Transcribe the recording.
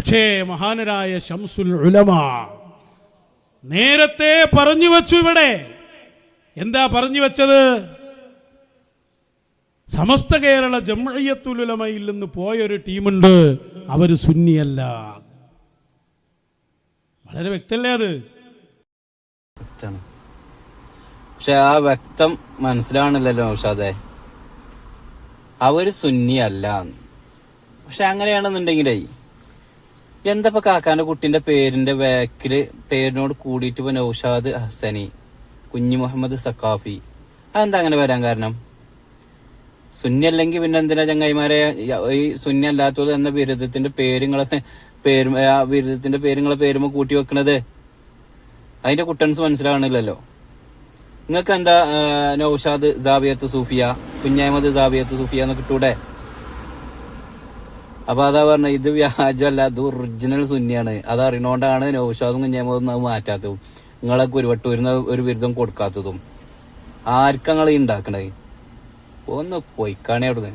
പക്ഷേ മഹാനരായ ഷംസുൽ ഉലമ നേരത്തെ പറഞ്ഞു വച്ചു ഇവിടെ. എന്താ പറഞ്ഞു വെച്ചത്? സമസ്ത കേരള ജംഅയ്യത്തുലുലമയിൽ നിന്ന് പോയൊരു ടീമുണ്ട്. അവർ സുന്നിയല്ല. വളരെ വ്യക്തല്ലേ അത്? പക്ഷെ ആ വ്യക്തം മനസ്സിലാവണില്ലല്ലോ ഔഷാദെ. അവർ സുന്നിയല്ല. പക്ഷെ അങ്ങനെയാണെന്നുണ്ടെങ്കിലേ എന്തപ്പോ കാക്കാന്റെ കുട്ടിന്റെ പേരിന്റെ വാക്കിൽ പേരിനോട് കൂടിയിട്ട് ഇപ്പൊ നൌഷാദ് ഹസനി കുഞ്ഞു മുഹമ്മദ് സക്കാഫി അതെന്താ അങ്ങനെ വരാൻ കാരണം? സുന്നി അല്ലെങ്കിൽ പിന്നെ എന്തിനാ ചങ്ങായിമാരെ ഈ സുന്നി അല്ലാത്തത് എന്ന ബിരുദത്തിന്റെ പേരുങ്ങളെ പേര് ആ ബിരുദത്തിന്റെ പേരുങ്ങളെ പേരുമ്പോ കൂട്ടി വെക്കണത്? അതിന്റെ കുട്ടൻസ് മനസ്സിലാവണില്ലല്ലോ. നിങ്ങൾക്ക് എന്താ നൌഷാദ് ജാബിയത്ത് സൂഫിയ കുഞ്ഞാമത് ജാബിയത്ത് സൂഫിയ എന്ന് കിട്ടൂടെ അപ്പൊ അതാ പറഞ്ഞ ഇത് വ്യാജമല്ല ഇത് ഒറിജിനൽ സുന്നിയാണ്. അത് അറിയണോണ്ടാണ് നൗഷാദും കുഞ്ഞാമതും അത് മാറ്റാത്തതും. വട്ടം ഒരു ഒരു ബിരുദം കൊടുക്കാത്തതും. ആർക്കങ്ങൾ ഉണ്ടാക്കണത് ഒന്ന് പോയിക്കാണേ അവിടുന്ന്.